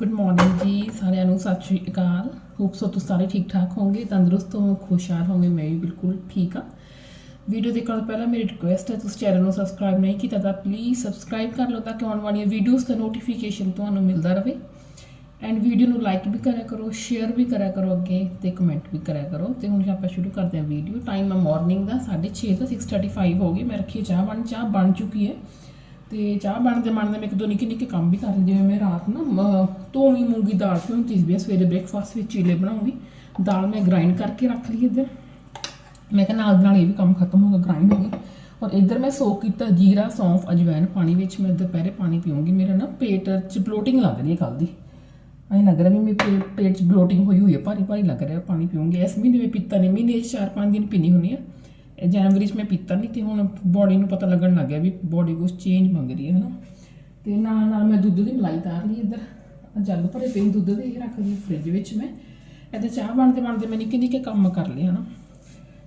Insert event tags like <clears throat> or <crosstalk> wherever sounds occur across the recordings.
Good morning ਜੀ, ਸਾਰਿਆਂ ਨੂੰ ਸਤਿ ਸ਼੍ਰੀ ਅਕਾਲ। ਹੋਪ ਸੋ ਤੁਸੀਂ ਸਾਰੇ ਠੀਕ ਠਾਕ ਹੋਵੋਗੇ, ਤੰਦਰੁਸਤ ਹੋ, ਖੁਸ਼ਹਾਲ ਹੋਵੋਗੇ, ਮੈਂ ਵੀ ਬਿਲਕੁਲ ਠੀਕ ਆ ਵੀਡੀਓ ਦੇਖਣ ਤੋਂ ਪਹਿਲਾਂ ਮੇਰੀ ਰਿਕੁਐਸਟ ਹੈ, ਤੁਸੀਂ ਚੈਨਲ ਨੂੰ ਸਬਸਕ੍ਰਾਈਬ ਨਹੀਂ ਕੀਤਾ ਤਾਂ ਪਲੀਜ਼ ਸਬਸਕ੍ਰਾਈਬ ਕਰ ਲਓ ਤਾਂ ਕਿ ਆਉਣ ਵਾਲੀਆਂ ਵੀਡੀਓਜ਼ ਦਾ ਨੋਟੀਫਿਕੇਸ਼ਨ ਤੁਹਾਨੂੰ ਮਿਲਦਾ ਰਹੇ। ਐਂਡ ਵੀਡੀਓ ਨੂੰ ਲਾਈਕ ਵੀ ਕਰਿਆ ਕਰੋ ਸ਼ੇਅਰ ਵੀ ਕਰਿਆ ਕਰੋ ਅੱਗੇ ਤੇ ਕਮੈਂਟ ਵੀ ਕਰਿਆ ਕਰੋ। ਤੇ ਹੁਣ ਆਪਾਂ ਸ਼ੁਰੂ ਕਰਦੇ ਹਾਂ ਵੀਡੀਓ ਟਾਈਮ ਹੈ ਮਾਰਨਿੰਗ ਦਾ 6:30 ਤੋਂ 6:35 ਹੋ ਗਈ। ਮੈਂ ਰੱਖੀ ਚਾਹ ਬਣ ਚਾਹ ਬਣ ਚੁੱਕੀ ਹੈ। ਤੇ ਚਾਹ ਬਣਦੇ ਬਣਦੇ ਮੈਂ ਇੱਕ ਦੋ ਨਿੱਕੇ ਨਿੱਕੇ ਕੰਮ ਵੀ ਕਰ ਲਈ ਜਿਵੇਂ ਮੈਂ ਰਾਤ ਨਾ ਧੋਵੀਂ ਮੂੰਗੀ ਦਾਲ ਭਿਉਂਤੀ ਸੀ ਸਵੇਰੇ ਬ੍ਰੇਕਫਾਸਟ ਵਿੱਚ ਚੀਲੇ ਬਣਾਉਂਗੀ। ਦਾਲ ਮੈਂ ਗ੍ਰਾਈਂਡ ਕਰਕੇ ਰੱਖ ਲਈ ਇੱਧਰ। ਮੈਂ ਕਿਹਾ ਨਾਲ ਦੀ ਨਾਲ ਇਹ ਵੀ ਕੰਮ ਖਤਮ ਹੋ ਗਿਆ ਗ੍ਰਾਈਂਡ ਹੋ ਗਈ ਔਰ ਇੱਧਰ ਮੈਂ ਸੋਕ ਕੀਤਾ ਜੀਰਾ, ਸੌਂਫ ਅਜਵਾਇਣ ਪਾਣੀ ਵਿੱਚ, ਮੈਂ ਦੁਪਹਿਰੇ ਪਾਣੀ ਪੀਉਂਗੀ ਮੇਰਾ ਨਾ ਪੇਟ 'ਚ ਬਲੋਟਿੰਗ ਲੱਗ ਰਹੀ ਹੈ ਕੱਲ ਦੀ। ਐਂ ਲੱਗ ਰਿਹਾ ਵੀ ਮੇਰੇ ਪੇਟ ਪੇਟ 'ਚ ਬਲੋਟਿੰਗ ਹੋਈ ਹੋਈ ਹੈ ਭਾਰੀ ਭਾਰੀ ਲੱਗ ਰਿਹਾ, ਪਾਣੀ ਪੀਉਂਗੀ ਇਸ ਮਹੀਨੇ ਮੈਂ ਪੀਤਾ ਨਹੀਂ ਮਹੀਨੇ 'ਚ 4-5 ਦਿਨ ਪੀਣੀ ਹੋਣੀ ਹੈ। ਇਹ ਜਨਵਰੀ 'ਚ ਮੈਂ ਪੀਤਾ ਨਹੀਂ ਤੇ ਹੁਣ ਬੋਡੀ ਨੂੰ ਪਤਾ ਲੱਗਣ ਲੱਗ ਗਿਆ ਵੀ ਬੋਡੀ ਕੁਝ ਚੇਂਜ ਮੰਗ ਰਹੀ ਹੈ, ਹਨਾ? ਤੇ ਨਾਲ ਨਾਲ ਮੈਂ ਦੁੱਧ ਦੀ ਮਲਾਈ ਤਾਰ ਲਈ ਇੱਧਰ। ਆਹ ਜੱਗ ਭਰੇ ਪਏ ਦੁੱਧ ਦੇ, ਇਹ ਰੱਖ ਲਈ ਫ੍ਰਿਜ ਵਿੱਚ ਮੈਂ। ਇੱਥੇ ਚਾਹ ਬਣਦੇ ਬਣਦੇ ਮੈਂ ਨਿੱਕੇ ਨਿੱਕੇ ਕੰਮ ਕਰ ਲਏ, ਹਨਾ?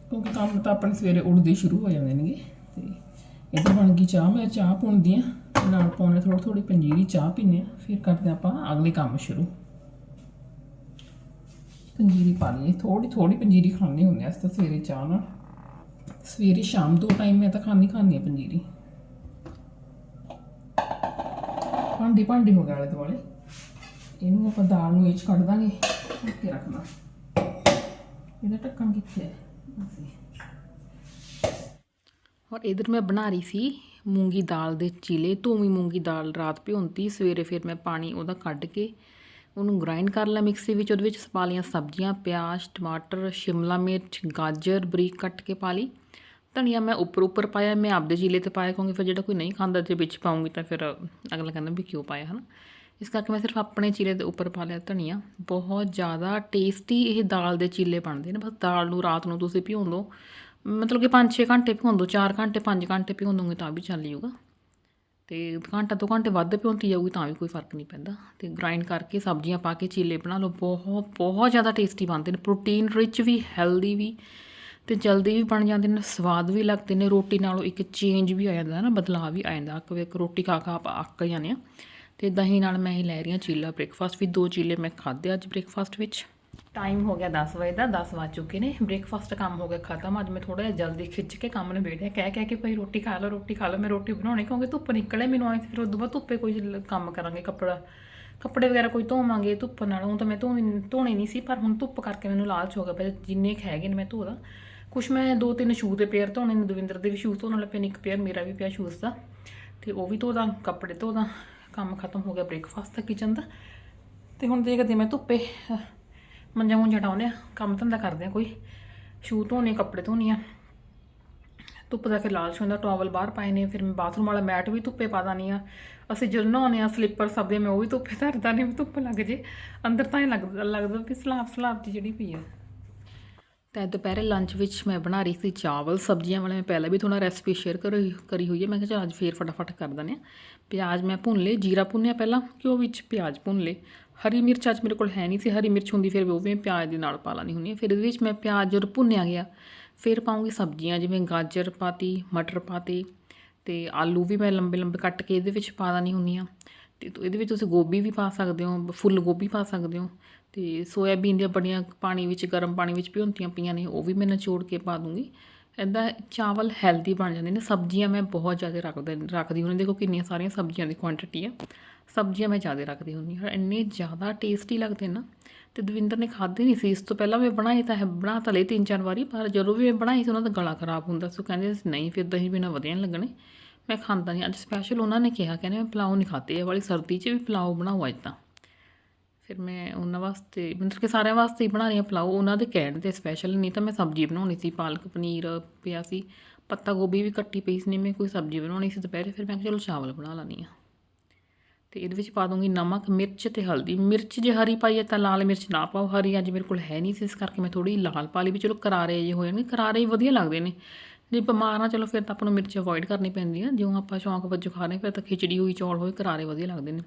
ਕਿਉਂਕਿ ਕੰਮ ਤਾਂ ਆਪਣੇ ਸਵੇਰੇ ਉੱਠਦੇ ਸ਼ੁਰੂ ਹੋ ਜਾਂਦੇ ਨੇਗੇ। ਤੇ ਇੱਧਰ ਬਣ ਗਈ ਚਾਹ, ਮੈਂ ਚਾਹ ਪੁਣਦੀ ਆ ਨਾਲ ਪਾਉਣੇ ਥੋੜੀ ਥੋੜੀ ਪੰਜੀਰੀ ਚਾਹ ਪੀਨੇ ਆ ਫਿਰ ਕਰਦੇ ਆਪਾਂ ਅਗਲੇ ਕੰਮ ਸ਼ੁਰੂ। ਪੰਜੀਰੀ ਪਾ ਲਈ ਥੋੜੀ ਥੋੜੀ ਪੰਜੀਰੀ ਖਾਣੀ ਹੁੰਦੀ ਆ ਇਸ ਤਾਂ ਸਵੇਰੇ ਚਾਹ ਨਾਲ। ਸਵੇਰੇ ਸ਼ਾਮ ਦੋ ਟਾਈਮ ਮੈਂ ਤਾਂ ਖਾਣੀ ਖਾਣੀ ਆ ਪੰਜੀਰੀ। ਭਾਂਡੀ ਭਾਂਡੀ ਹੋ ਗਏ ਆਲੇ ਦੁਆਲੇ। ਇਹਨੂੰ ਆਪਾਂ ਦਾਲ ਨੂੰ ਇਹ 'ਚ ਕੱਢ ਦਾਂਗੇ ਢੱਕ ਕੇ ਰੱਖਣਾ ਇਹਦਾ ਢੱਕਣ ਕਿੱਥੇ ਹੈ? ਅਸੀਂ। ਔਰ ਇਧਰ ਮੈਂ ਬਣਾ ਰਹੀ ਸੀ ਮੂੰਗੀ ਦਾਲ ਦੇ ਚੀਲੇ ਧੂਮੀ ਮੂੰਗੀ ਦਾਲ ਰਾਤ ਭਿਉਂਤੀ, ਸਵੇਰੇ ਫਿਰ ਮੈਂ ਪਾਣੀ ਉਹਦਾ ਕੱਢ ਕੇ ਉਹਨੂੰ ਗ੍ਰਾਈਂਡ ਕਰ ਲਿਆ ਮਿਕਸੀ ਵਿੱਚ, ਉਹਦੇ ਵਿੱਚ ਪਾ ਲਈਆਂ ਸਬਜ਼ੀਆਂ, ਪਿਆਜ਼, ਟਮਾਟਰ, ਸ਼ਿਮਲਾ ਮਿਰਚ, ਗਾਜਰ, ਬਰੀਕ ਕੱਟ ਕੇ ਪਾ ਲਈ। ਧਨੀਆ ਮੈਂ ਉੱਪਰ ਉੱਪਰ ਪਾਇਆ, ਮੈਂ ਆਪਦੇ ਚੀਲੇ ਤੇ ਪਾਇਆ ਕਿਉਂਕਿ ਫਿਰ ਜਿਹੜਾ ਕੋਈ ਨਹੀਂ ਖਾਂਦਾ ਤੇ ਵਿੱਚ ਪਾਉਂਗੀ ਤਾਂ ਫਿਰ ਅਗਲਾ ਕਹਿੰਦਾ ਵੀ ਕਿਉਂ ਪਾਇਆ, ਹਨਾ? ਇਸ ਕਰਕੇ ਮੈਂ ਸਿਰਫ ਆਪਣੇ ਚੀਲੇ ਦੇ ਉੱਪਰ ਪਾ ਲਿਆ ਧਨੀਆ। ਬਹੁਤ ਜ਼ਿਆਦਾ ਟੇਸਟੀ ਇਹ ਦਾਲ ਦੇ ਚੀਲੇ ਬਣਦੇ ਨੇ। ਬਸ ਦਾਲ ਨੂੰ ਰਾਤ ਨੂੰ ਤੁਸੀਂ ਭਿਉਂ ਦਿਓ ਮਤਲਬ ਕਿ 5-6 ਘੰਟੇ ਭਿਉਂ ਦਿਓ 4 ਘੰਟੇ 5 ਘੰਟੇ ਭਿਉਂ ਦੋਗੇ ਤਾਂ ਵੀ ਚੱਲ ਜਾਊਗਾ। ਤੇ ਘੰਟਾ ਤੋਂ ਘੰਟੇ ਵੱਧ ਭਿਉਂਤੀ ਜਾਊਗੀ ਤਾਂ ਵੀ ਕੋਈ ਫ਼ਰਕ ਨਹੀਂ ਪੈਂਦਾ। ਤੇ ਗ੍ਰਾਈਂਡ ਕਰਕੇ ਸਬਜ਼ੀਆਂ ਪਾ ਕੇ ਚੀਲੇ ਬਣਾ ਲਓ। ਬਹੁਤ ਬਹੁਤ ਜ਼ਿਆਦਾ ਟੇਸਟੀ ਬਣਦੇ ਨੇ। ਪ੍ਰੋਟੀਨ ਰਿਚ ਵੀ ਹੈਲਦੀ ਵੀ ਤੇ ਜਲਦੀ ਵੀ ਬਣ ਜਾਂਦੇ ਨੇ, ਸਵਾਦ ਵੀ ਲੱਗਦੇ ਨੇ। ਰੋਟੀ ਨਾਲੋਂ ਇੱਕ ਚੇਂਜ ਵੀ ਆ ਜਾਂਦਾ ਨਾ, ਬਦਲਾਅ ਵੀ ਆ ਜਾਂਦਾ। ਅੱਕ ਵੇਖ, ਰੋਟੀ ਖਾ ਖਾ ਆਪਾਂ ਅੱਕ ਜਾਂਦੇ ਆ ਤੇ ਦਹੀਂ ਨਾਲ ਮੈਂ ਇਹ ਲੈ ਰਹੀ ਹਾਂ ਚੀਲਾ ਬ੍ਰੇਕਫਾਸਟ ਵੀ ਦੋ ਚੀਲੇ ਮੈਂ ਖਾਧੇ ਅੱਜ ਬ੍ਰੇਕਫਾਸਟ ਵਿੱਚ। ਟਾਈਮ ਹੋ ਗਿਆ 10 ਵਜੇ ਦਾ 10 ਵੱਜ ਚੁੱਕੇ ਨੇ। ਬ੍ਰੇਕਫਾਸਟ ਕੰਮ ਹੋ ਗਿਆ ਖਤਮ। ਅੱਜ ਮੈਂ ਥੋੜਾ ਜਿਹਾ ਜਲਦੀ ਖਿੱਚ ਕੇ ਕੰਮ ਨੂੰ ਬੈਠਿਆ ਕਹਿ ਕਹਿ ਕੇ ਭਾਈ ਰੋਟੀ ਖਾ ਲਓ, ਰੋਟੀ ਖਾ ਲਓ, ਮੈਂ ਰੋਟੀ ਬਣਾਉਣੀ ਕਿਉਂਕਿ ਧੁੱਪ ਨਿਕਲੇ ਮੈਨੂੰ ਆਏ ਫਿਰ ਉਦੋਂ ਬਾਅਦ ਧੁੱਪੇ ਕੋਈ ਕੰਮ ਕਰਾਂਗੇ, ਕੱਪੜਾ। ਕੱਪੜੇ ਵਗੈਰਾ ਕੋਈ ਧੋਵਾਂਗੇ ਧੁੱਪ ਨਾਲ। ਉਹ ਤਾਂ ਮੈਂ ਧੋਣੀ ਧੋਣੇ ਨਹੀਂ ਸੀ, ਪਰ ਹੁਣ ਧੁੱਪ ਕਰਕੇ ਮੈਨੂੰ ਲਾਲਚ ਹੋ ਗਿਆ ਪਹਿਲੇ ਜਿੰਨੇ ਕੁ ਹੈਗੇ ਨੇ ਮੈਂ ਧੋਦਾ ਕੁਛ ਮੈਂ ਦੋ ਤਿੰਨ ਸ਼ੂਜ਼ ਦੇ ਪੇਅਰ ਧੋਣੇ ਨੇ। ਦਵਿੰਦਰ ਦੇ ਵੀ ਸ਼ੂਜ਼ ਧੋਣ ਵਾਲੇ ਪਏ ਇੱਕ ਪੇਅਰ ਮੇਰਾ ਵੀ ਪਿਆ ਸ਼ੂਜ਼ ਦਾ। ਤੇ ਉਹ ਵੀ ਧੋਦਾ ਕੱਪੜੇ ਧੋਦਾ ਕੰਮ ਖਤਮ ਹੋ ਗਿਆ ਬ੍ਰੇਕਫਾਸਟ ਦਾ ਕਿਚਨ ਦਾ। ਤੇ ਹੁਣ ਦੇਖਦੇ ਮੈਂ ਧੁੱਪੇ ਮੰਜਾ ਮੁੰਜਾ ਡਾਉਨੇ ਆ, ਕੰਮ ਧੰਦਾ ਕਰਦੇ ਆ ਕੋਈ। ਸ਼ੂ ਧੋਣੇ, ਕੱਪੜੇ ਧੋਣੇ ਆ। ਧੁੱਪ ਦਾ ਫਿਰ ਲਾਲਚ ਹੁੰਦਾ, ਟਾਵਲ ਬਾਹਰ ਪਾਏ ਨੇ, ਫਿਰ ਮੈਂ ਬਾਥਰੂਮ ਵਾਲਾ ਮੈਟ ਵੀ ਧੁੱਪੇ ਪਾ ਦਾਨੀ ਆ। ਅਸੀਂ ਜਦੋਂ ਨਹਾਉਂਦੇ ਆ, ਸਲੀਪਰ ਸਭ ਦੇ ਮੈਂ ਉਹ ਵੀ ਧੁੱਪੇ ਧਰਦਾ ਨਹੀਂ ਵੀ ਧੁੱਪ ਲੱਗ ਜੇ। ਅੰਦਰ ਤਾਂ ਹੀ ਲੱਗਦਾ ਲੱਗਦਾ ਵੀ ਸਲਾਬ ਸਲਾਬ ਦੀ ਜਿਹੜੀ ਪਈ ਆ। ਤਾਂ ਦੁਪਹਿਰੇ ਲੰਚ ਵਿੱਚ ਮੈਂ ਬਣਾ ਰਹੀ ਸੀ ਚਾਵਲ, ਸਬਜ਼ੀਆਂ ਵਾਲੇ ਮੈਂ ਪਹਿਲਾਂ ਵੀ ਥੋੜਾ ਰੈਸਪੀ ਸ਼ੇਅਰ ਕਰੀ ਹੋਈ ਹੈ ਮੈਂ ਕਿਹਾ ਚਲ ਅੱਜ ਫੇਰ ਫਟਾਫਟ ਕਰ ਦਿੰਦੇ ਆ। ਪਿਆਜ਼ ਮੈਂ ਭੁੰਨ ਲਏ, ਜੀਰਾ ਭੁੰਨਿਆ ਪਹਿਲਾਂ, ਘਿਓ ਵਿੱਚ ਪਿਆਜ਼ ਭੁੰਨ ਲਏ। ਹਰੀ ਮਿਰਚ ਅੱਜ ਮੇਰੇ ਕੋਲ ਹੈ ਨਹੀਂ ਸੀ, ਹਰੀ ਮਿਰਚ ਹੁੰਦੀ ਫਿਰ ਉਹ ਵੀ ਮੈਂ ਪਿਆਜ਼ ਦੇ ਨਾਲ ਪਾ ਲਾਣੀ ਹੁੰਦੀ ਹੈ। ਫਿਰ ਇਹਦੇ ਵਿੱਚ ਮੈਂ ਪਿਆਜ਼ ਜਦੋਂ ਭੁੰਨਿਆ ਗਿਆ, ਫਿਰ ਪਾਉਂਗੀ ਸਬਜ਼ੀਆਂ ਜਿਵੇਂ ਗਾਜਰ ਪਾਤੀ, ਮਟਰ ਪਾਤੇ ਤੇ ਆਲੂ ਵੀ ਮੈਂ ਲੰਬੇ ਲੰਬੇ ਕੱਟ ਕੇ ਇਹਦੇ ਵਿੱਚ ਪਾ ਦਾਨੀ ਹੁੰਦੀ ਆ ਤੇ ਇਹਦੇ ਵਿੱਚ ਤੁਸੀਂ ਗੋਭੀ ਵੀ ਪਾ ਸਕਦੇ ਹੋ, ਫੁੱਲ ਗੋਭੀ ਪਾ ਸਕਦੇ ਹੋ ਤੇ ਸੋਇਆਬੀਨ ਦੀਆਂ ਬੜੀਆਂ ਪਾਣੀ ਵਿੱਚ, ਗਰਮ ਪਾਣੀ ਵਿੱਚ ਭਿਉਂਤੀਆਂ ਪਈਆਂ ਨੇ, ਉਹ ਵੀ ਮੈਂ ਨਿਚੋੜ ਕੇ ਪਾ ਦੂੰਗੀ। ਇੱਦਾਂ ਚਾਵਲ ਹੈਲਦੀ ਬਣ ਜਾਂਦੇ ਨੇ, ਸਬਜ਼ੀਆਂ ਮੈਂ ਬਹੁਤ ਜ਼ਿਆਦਾ ਰੱਖਦਾ, ਰੱਖਦੀ ਹੁੰਦੀ ਦੇਖੋ ਕਿੰਨੀਆਂ ਸਾਰੀਆਂ ਸਬਜ਼ੀਆਂ ਦੀ ਕੁਆਂਟੀਟੀ ਆ। ਸਬਜ਼ੀਆਂ ਮੈਂ ਜ਼ਿਆਦਾ ਰੱਖਦੀ ਹੁੰਦੀ ਹਾਂ। ਇੰਨੇ ਜ਼ਿਆਦਾ ਟੇਸਟੀ ਲੱਗਦੇ ਨਾ। ਤੇ ਦਵਿੰਦਰ ਨੇ ਖਾਧੇ ਨਹੀਂ ਸੀ। ਇਸ ਤੋਂ ਪਹਿਲਾਂ ਮੈਂ ਬਣਾਏ ਤਾਂ ਹੈ, ਬਣਾ ਤਾਂ ਲਈ ਤਿੰਨ ਚਾਰ ਵਾਰੀ, ਪਰ ਜਦੋਂ ਵੀ ਮੈਂ ਬਣਾਈ ਸੀ, ਉਹਨਾਂ ਦਾ ਗਲਾ ਖਰਾਬ ਹੁੰਦਾ ਸੀ। ਉਹ ਕਹਿੰਦੇ ਨਹੀਂ ਫਿਰ ਦਹੀਂ ਬਿਨਾ ਵਧੀਆ ਨਹੀਂ ਲੱਗਣੇ। ਮੈਂ ਖਾਂਦਾ ਨਹੀਂ ਅੱਜ ਸਪੈਸ਼ਲ ਉਹਨਾਂ ਨੇ ਕਿਹਾ, ਕਹਿੰਦੇ ਮੈਂ ਪਲਾਓ ਨਹੀਂ ਖਾਤੇ ਇਹ ਵਾਲੀ ਸਰਦੀ 'ਚ ਵੀ ਪਲਾਓ ਬਣਾਓ ਅੱਜ ਤਾਂ। ਫਿਰ ਮੈਂ ਉਹਨਾਂ ਵਾਸਤੇ, ਮਤਲਬ ਕਿ ਸਾਰਿਆਂ ਵਾਸਤੇ ਹੀ ਬਣਾ ਰਹੀ ਹਾਂ ਪਲਾਓ। ਉਹਨਾਂ ਦੇ ਕਹਿਣ ਤੇ ਸਪੈਸ਼ਲ ਨਹੀਂ ਤਾਂ ਮੈਂ ਸਬਜ਼ੀ ਬਣਾਉਣੀ ਸੀ। ਪਾਲਕ ਪਨੀਰ ਪਿਆ ਸੀ। ਪੱਤਾ ਗੋਭੀ ਵੀ ਕੱਟੀ ਪਈ ਸੀ। ਨਹੀਂ ਮੈਂ ਕੋਈ ਸਬਜ਼ੀ ਬਣਾਉਣੀ ਸੀ ਦੁਪਹਿਰੇ। ਫਿਰ ਮੈਂ ਕਿਹਾ, ਚਲੋ ਚਾਵਲ ਬਣਾ ਲੈਂਦੀ ਹਾਂ। ਤੇ ਇਹਦੇ ਵਿੱਚ ਪਾ ਦੂੰਗੀ ਨਮਕ ਮਿਰਚ ਤੇ ਹਲਦੀ। ਮਿਰਚ ਜੇ ਹਰੀ ਪਾਈ ਹੈ ਤਾਂ ਲਾਲ ਮਿਰਚ ਨਾ ਪਾਓ। ਹਰੀ ਅੱਜ ਮੇਰੇ ਕੋਲ ਹੈ ਨਹੀਂ ਸੀ ਇਸ ਕਰਕੇ ਮੈਂ ਥੋੜੀ ਲਾਲ ਪਾ ਲਈ ਵੀ ਚਲੋ ਕਰਾਰੇ ਜੇ ਹੋ ਜਾਣਗੇ। ਕਰਾਰੇ ਹੀ ਵਧੀਆ ਲੱਗਦੇ ਨੇ। ਜੇ ਬਿਮਾਰ ਆ ਚਲੋ ਫਿਰ ਤਾਂ ਆਪਾਂ ਨੂੰ ਮਿਰਚ ਅਵੋਇਡ ਕਰਨੀ ਪੈਂਦੀ ਆ। ਜਿਉਂ ਆਪਾਂ ਸ਼ੌਂਕ ਵਜੋਂ ਖਾ ਰਹੇ ਫਿਰ ਤਾਂ ਖਿਚੜੀ ਹੋਈ ਚੌਲ ਹੋਏ ਕਰਾਰੇ ਵਧੀਆ ਲੱਗਦੇ ਨੇ।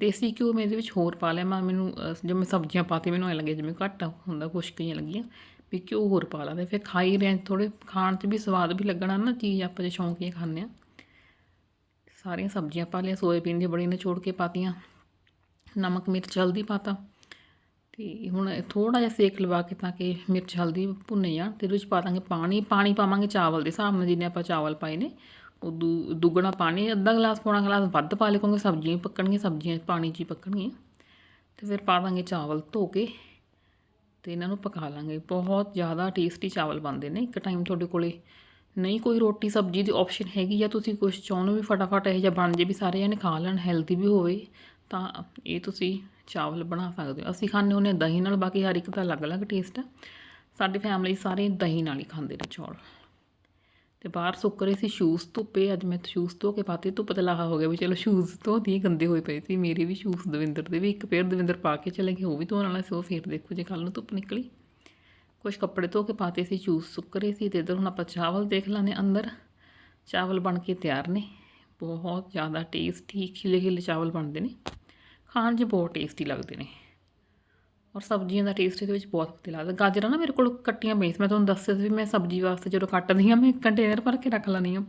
ਦੇਸੀ ਘਿਓ ਮੈਂ ਇਹਦੇ ਵਿੱਚ ਹੋਰ ਪਾ ਲਿਆ। ਮੈਂ ਮੈਨੂੰ ਅਹ, ਜਦੋਂ ਮੈਂ ਸਬਜ਼ੀਆਂ ਪਾਤੀ ਮੈਨੂੰ ਐ ਲੱਗੇ ਜਿਵੇਂ ਘੱਟ ਹੁੰਦਾ ਕੁਛ ਕਈਆਂ ਲੱਗੀਆਂ ਵੀ ਘਿਓ ਹੋਰ ਪਾ ਲਾਂਦੇ ਫਿਰ ਖਾਈ ਰਹੇ ਥੋੜੇ ਖਾਣ 'ਚ ਵੀ ਸਵਾਦ ਵੀ ਲੱਗਣਾ ਨਾ ਚੀਜ਼ ਆਪਾਂ ਜੇ ਸ਼ੌਂਕੀਆਂ ਖਾਂਦੇ ਆ ਸਾਰੀਆਂ ਸਬਜ਼ੀਆਂ ਪਾ ਲਿਆ ਸੋਇਆਬੀਨ ਦੀਆਂ ਬੜੀਆਂ ਨਿਚੋੜ ਕੇ ਪਾਤੀਆਂ, ਨਮਕ, ਮਿਰਚ ਹਲਦੀ ਪਾਤਾ। ਤੇ ਹੁਣ ਥੋੜਾ ਜਿਹਾ ਸੇਕ ਲਵਾ ਕੇ ਤਾਂ ਕਿ ਮਿਰਚ, ਹਲਦੀ ਭੁੰਨੇ ਜਾਣ ਤੇ ਇਹਦੇ ਵਿੱਚ ਪਾ ਦਾਂਗੇ ਪਾਣੀ। ਪਾਣੀ ਪਾਵਾਂਗੇ ਚਾਵਲ ਦੇ ਹਿਸਾਬ ਨਾਲ, ਜਿੰਨੇ ਆਪਾਂ ਚਾਵਲ ਪਾਏ ਨੇ। ਉਹ ਦੂ- ਦੁੱਗਣਾ ਪਾਣੀ, ਅੱਧਾ ਗਲਾਸ ਪੌਣਾ ਗਲਾਸ ਵੱਧ ਪਾ ਲਿਓ ਕਿਉਂਕਿ ਸਬਜ਼ੀਆਂ ਪੱਕਣਗੀਆਂ, ਸਬਜ਼ੀਆਂ ਪਾਣੀ 'ਚ ਹੀ ਪੱਕਣਗੀਆਂ। ਤੇ ਫਿਰ ਪਾ ਦਾਂਗੇ ਚਾਵਲ ਧੋ ਕੇ ਤੇ ਇਹਨਾਂ ਨੂੰ ਪਕਾ ਲਾਂਗੇ। ਬਹੁਤ ਜ਼ਿਆਦਾ ਟੇਸਟੀ ਚਾਵਲ ਬਣਦੇ ਨੇ। ਇੱਕ ਟਾਈਮ ਤੁਹਾਡੇ ਕੋਲੇ ਨਹੀਂ, ਕੋਈ ਰੋਟੀ ਸਬਜ਼ੀ ਦੀ ਆਪਸ਼ਨ ਹੈਗੀ ਆ, ਤੁਸੀਂ ਕੁਝ ਚਾਹੁੰਦੇ ਵੀ ਫਟਾਫਟ ਇਹ ਜਿਹਾ ਬਣ ਜੇ ਵੀ ਸਾਰੇ ਜਣੇ ਖਾ ਲੈਣ ਹੈਲਦੀ ਵੀ ਹੋਵੇ, ਤਾਂ ਇਹ ਤੁਸੀਂ ਚਾਵਲ ਬਣਾ ਸਕਦੇ ਹੋ। ਅਸੀਂ ਖਾਂਦੇ ਹੁੰਦੇ ਹਾਂ ਦਹੀਂ ਨਾਲ, ਬਾਕੀ ਹਰ ਇੱਕ ਦਾ ਅਲੱਗ-ਅਲੱਗ ਟੇਸਟ ਆ। ਸਾਡੀ ਫੈਮਿਲੀ ਸਾਰੇ ਦਹੀਂ ਨਾਲ ਹੀ ਖਾਂਦੇ ਨੇ ਚੌਲ। ਤੇ ਬਾਹਰ ਸੁੱਕ ਰਹੇ ਸੀ ਸ਼ੂਜ਼ ਧੁੱਪੇ, ਅੱਜ ਮੈਂ ਸ਼ੂਜ਼ ਧੋ ਕੇ ਪਾਤੇ, ਧੁੱਪ ਤੇ ਲਾਹਾ ਹੋ ਗਿਆ ਵੀ ਚਲੋ ਸ਼ੂਜ਼ ਧੋ ਦੀਏ ਗੰਦੇ ਹੋਏ ਪਏ ਸੀ। ਮੇਰੇ ਵੀ ਸ਼ੂਜ਼ ਦਵਿੰਦਰ ਦੇ ਵੀ, ਇੱਕ ਪੇਅਰ ਦਵਿੰਦਰ ਪਾ ਕੇ ਚਲੇ ਗਏ, ਉਹ ਵੀ ਧੋਣ ਵਾਲਾ ਸੀ, ਉਹ ਫੇਰ ਦੇਖੋ ਜੇ ਕੱਲ ਨੂੰ ਧੁੱਪ ਨਿਕਲੀ। ਕੁਝ ਕੱਪੜੇ ਧੋ ਕੇ ਪਾਤੇ ਸੀ, ਜੂਸ ਸੁੱਕ ਰਹੇ ਸੀ ਤੇ ਇਧਰ ਹੁਣ ਆਪਾਂ ਚਾਵਲ ਦੇਖ ਲਾਂਗੇ ਅੰਦਰ। ਚਾਵਲ ਬਣ ਕੇ ਤਿਆਰ ਨੇ। ਬਹੁਤ ਜ਼ਿਆਦਾ ਟੇਸਟੀ ਖਿਲੇ ਖਿਲੇ ਚਾਵਲ ਬਣਦੇ ਨੇ। ਖਾਣ 'ਚ ਬਹੁਤ ਟੇਸਟੀ ਲੱਗਦੇ ਨੇ। ਔਰ ਸਬਜ਼ੀਆਂ ਦਾ ਟੇਸਟ ਇਹਦੇ ਵਿੱਚ ਬਹੁਤ ਵਧੀਆ ਲੱਗਦਾ। ਗਾਜਰਾਂ ਨਾ ਮੇਰੇ ਕੋਲ ਕੱਟੀਆਂ ਪਈਆਂ ਮੈਂ ਤੁਹਾਨੂੰ ਦੱਸਿਆ ਸੀ ਵੀ ਮੈਂ ਸਬਜ਼ੀ ਵਾਸਤੇ ਜਦੋਂ ਕੱਟਦੀ ਹਾਂ, ਮੈਂ ਕੰਟੇਨਰ ਭਰ ਕੇ ਰੱਖ ਲੈਂਦੀ ਹਾਂ।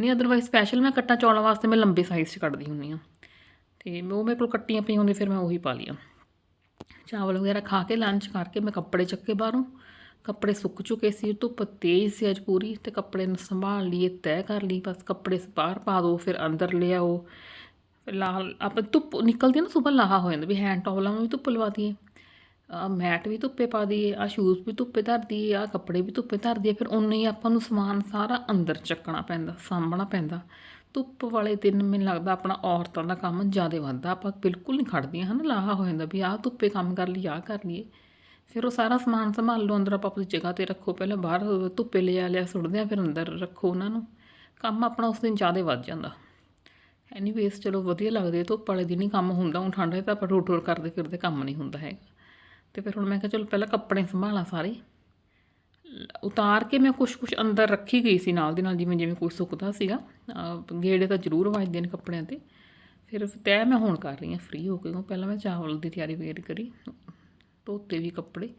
ਨਹੀਂ ਅਦਰਵਾਈਜ਼ ਸਪੈਸ਼ਲ ਮੈਂ ਕੱਟਾਂ ਚੌਲਾਂ ਵਾਸਤੇ ਮੈਂ ਲੰਬੇ ਸਾਈਜ਼ 'ਚ ਕੱਟਦੀ ਹੁੰਦੀ ਹਾਂ। ਤੇ ਉਹ ਮੇਰੇ ਕੋਲ ਕੱਟੀਆਂ ਪਈਆਂ ਹੁੰਦੀਆਂ, ਫਿਰ ਮੈਂ ਉਹੀ ਪਾ ਲਈਆਂ। ਚਾਵਲ ਵਗੈਰਾ ਖਾ ਕੇ ਲੰਚ ਕਰਕੇ ਮੈਂ ਕੱਪੜੇ ਚੱਕੇ ਬਾਹਰੋਂ। ਕੱਪੜੇ ਸੁੱਕ ਚੁੱਕੇ ਸੀ, ਧੁੱਪ ਤੇਜ਼ ਸੀ ਅੱਜ ਪੂਰੀ ਤੇ ਕੱਪੜੇ ਨੂੰ ਸੰਭਾਲ ਲਈਏ ਤੈਅ ਕਰ ਲਈ, ਬਸ ਕੱਪੜੇ ਬਾਹਰ ਪਾ ਦਿਓ ਫਿਰ ਅੰਦਰ ਲਿਆਓ। ਫਿਰ ਲਾਲ ਆਪਾਂ ਧੁੱਪ ਨਿਕਲਦੀ ਨਾ, ਸੁਬਹ ਲਾਹਾ ਹੋ ਜਾਂਦਾ ਵੀ ਹੈਂਡ ਟਾਵਲਾਂ ਨੂੰ ਵੀ ਧੁੱਪ ਲਵਾ ਦਈਏ। ਆ ਮੈਟ ਵੀ ਧੁੱਪੇ ਪਾ ਦਈਏ, ਆ ਸ਼ੂਜ਼ ਵੀ ਧੁੱਪੇ ਧਰਦੀ ਦਈਏ, ਆ ਕੱਪੜੇ ਵੀ ਧੁੱਪੇ ਧਰਦੀ ਦਈਏ, ਫਿਰ ਉਨੇ ਹੀ ਆਪਾਂ ਨੂੰ ਸਮਾਨ ਸਾਰਾ ਅੰਦਰ ਚੱਕਣਾ ਪੈਂਦਾ, ਸਾਂਭਣਾ ਪੈਂਦਾ। ਧੁੱਪ ਵਾਲੇ ਦਿਨ ਮੈਨੂੰ ਲੱਗਦਾ ਆਪਣਾ ਔਰਤਾਂ ਦਾ ਕੰਮ ਜ਼ਿਆਦਾ ਵੱਧਦਾ, ਆਪਾਂ ਬਿਲਕੁਲ ਨਹੀਂ ਖੜਦੀਆਂ ਹਨ, ਲਾਹਾ ਹੋ ਜਾਂਦਾ ਵੀ ਆਹ ਧੁੱਪੇ ਕੰਮ ਕਰ ਲਈ ਆਹ ਕਰ ਲਈਏ। ਫਿਰ ਉਹ ਸਾਰਾ ਸਮਾਨ ਸੰਭਾਲ ਲਓ, ਅੰਦਰ ਆਪਾਂ ਆਪਣੀ ਜਗ੍ਹਾ ਤੇ ਰੱਖੋ, ਪਹਿਲਾਂ ਬਾਹਰ ਧੁੱਪੇ ਲਿਆ ਲਿਆ ਸੁੱਟਦੇ ਆ ਫਿਰ ਅੰਦਰ ਰੱਖੋ ਉਹਨਾਂ ਨੂੰ। ਕੰਮ ਆਪਣਾ ਉਸ ਦਿਨ ਜ਼ਿਆਦਾ ਵੱਧ ਜਾਂਦਾ। ਐਨੀਵੇਸ ਚਲੋ ਵਧੀਆ ਲੱਗਦੇ ਧੁੱਪ ਵਾਲੇ ਦਿਨ ਹੀ ਕੰਮ ਹੁੰਦਾ, ਹੁਣ ਠੰਡ ਤਾਂ ਆਪਾਂ ਰੋਟ ਰੋਟ ਕਰਦੇ ਫਿਰਦੇ, ਕੰਮ ਨਹੀਂ ਹੁੰਦਾ ਹੈਗਾ। ਤੇ ਫਿਰ ਹੁਣ ਮੈਂ ਕਿਹਾ ਚਲੋ ਪਹਿਲਾਂ ਕੱਪੜੇ ਸੰਭਾਲਾਂ ਸਾਰੇ। ਉਤਾਰ ਕੇ ਮੈਂ ਕੁਛ ਕੁਛ ਅੰਦਰ ਰੱਖੀ ਗਈ ਸੀ ਨਾਲ ਦੀ ਨਾਲ, ਜਿਵੇਂ ਜਿਵੇਂ ਕੁਛ ਸੁੱਕਦਾ ਸੀਗਾ ਗੇੜੇ ਤਾਂ ਜ਼ਰੂਰ ਵੱਜਦੇ ਨੇ ਕੱਪੜਿਆਂ ਤੇ। ਫਿਰ ਤੈਅ ਮੈਂ ਹੁਣ ਕਰ ਰਹੀ ਹਾਂ ਫ੍ਰੀ ਹੋ ਕੇ ਪਹਿਲਾਂ ਮੈਂ ਚਾਵਲ ਦੀ ਤਿਆਰੀ ਵਗੈਰਾ ਕਰੀ। ਧੋਤੇ ਵੀ ਕੱਪੜੇ।